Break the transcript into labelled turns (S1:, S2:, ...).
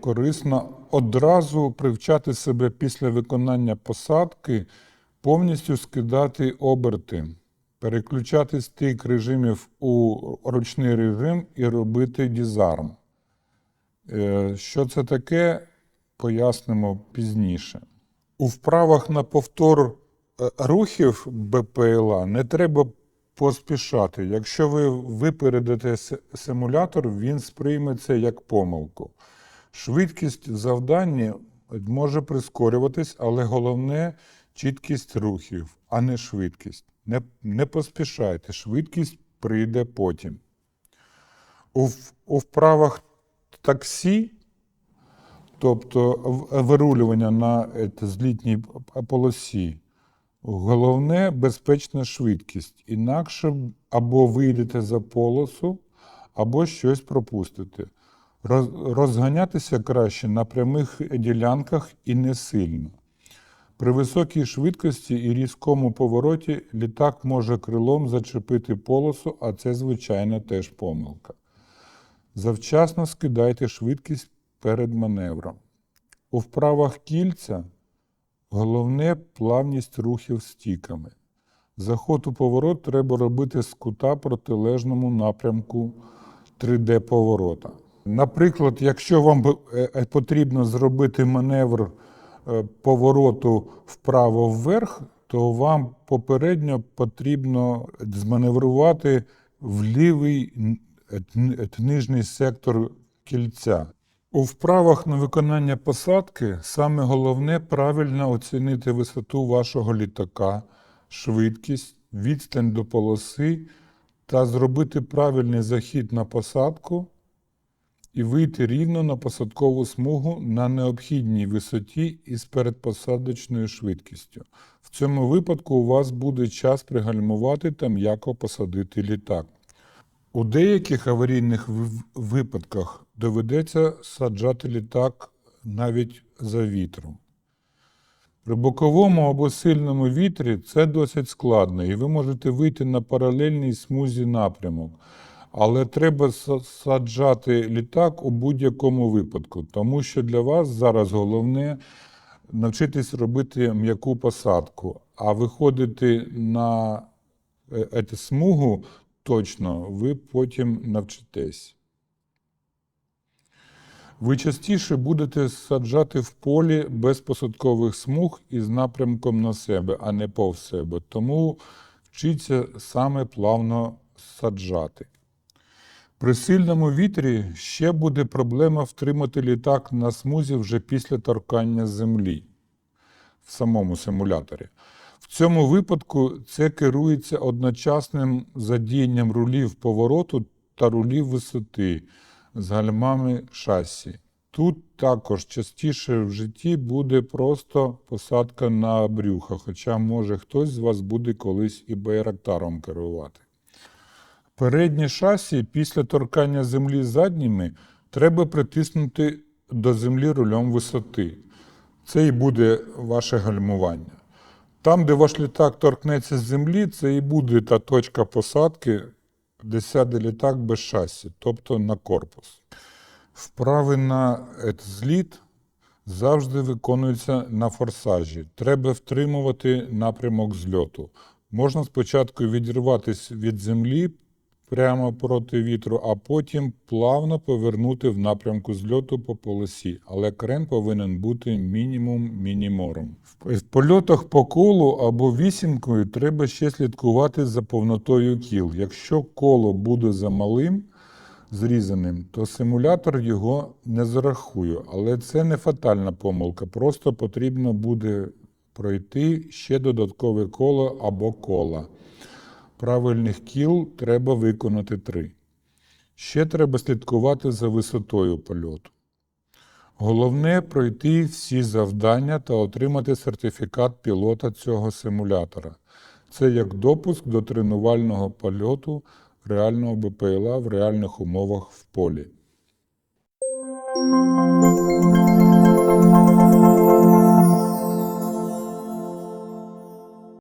S1: Корисно одразу привчати себе після виконання посадки, повністю скидати оберти, переключати стик режимів у ручний режим і робити дізарм. Е, Що це таке, пояснимо пізніше. У вправах на повтор е, рухів БПЛА не треба поспішати. Якщо ви випередите симулятор, він сприйме це як помилку. Швидкість завдання може прискорюватись, але головне чіткість рухів, а не швидкість. Не, не поспішайте, швидкість прийде потім. У, у вправах таксі, тобто вирулювання на е, злітній полосі, головне безпечна швидкість. Інакше або вийдете за полосу, або щось пропустите. Розганятися краще на прямих ділянках і не сильно. При високій швидкості і різкому повороті літак може крилом зачепити полосу, а це, звичайно, теж помилка. Завчасно скидайте швидкість перед маневром. У вправах кільця головне плавність рухів стіками. Заход у поворот треба робити з кута протилежному напрямку 3D-поворота. Наприклад, якщо вам е, е, потрібно зробити маневр е, повороту вправо-вверх, то вам попередньо потрібно зманеврувати в лівий нижній сектор кільця. У вправах на виконання посадки саме головне правильно оцінити висоту вашого літака, швидкість, відстань до полоси та зробити правильний захід на посадку і вийти рівно на посадкову смугу на необхідній висоті із передпосадочною швидкістю. В цьому випадку у вас буде час пригальмувати та м'яко посадити літак. У деяких аварійних випадках доведеться саджати літак навіть за вітром. При боковому або сильному вітрі це досить складно, і ви можете вийти на паралельній смузі напрямок. Але треба саджати літак у будь-якому випадку, тому що для вас зараз головне навчитись робити м'яку посадку, а виходити на е, смугу точно ви потім навчитесь. Ви частіше будете саджати в полі без посадкових смуг із напрямком на себе, а не повз себе. Тому вчіться саме плавно саджати. При сильному вітрі ще буде проблема втримати літак на смузі вже після торкання землі в самому симуляторі. В цьому випадку це керується одночасним задіянням рулів повороту та рулів висоти з гальмами шасі. Тут також частіше в житті буде просто посадка на брюхо, хоча може хтось з вас буде колись і байрактаром керувати. Переднє шасі після торкання землі задніми треба притиснути до землі рулем висоти. Це і буде ваше гальмування. Там, де ваш літак торкнеться з землі, це і буде та точка посадки, де сяде літак без шасі, тобто на корпус. Вправи на зліт завжди виконуються на форсажі. Треба втримувати напрямок зльоту. Можна спочатку відірватися від землі прямо проти вітру, а потім плавно повернути в напрямку зльоту по полосі. Але крен повинен бути мінімум мінімором. В польотах по колу або вісімкою треба ще слідкувати за повнотою кіл. Якщо коло буде замалим, зрізаним, то симулятор його не зарахує. Але це не фатальна помилка. Просто потрібно буде пройти ще додаткове коло або кола. Правильних кіл треба виконати три. Ще треба слідкувати за висотою польоту. Головне пройти всі завдання та отримати сертифікат пілота цього симулятора. Це як допуск до тренувального польоту реального БПЛА в реальних умовах в полі.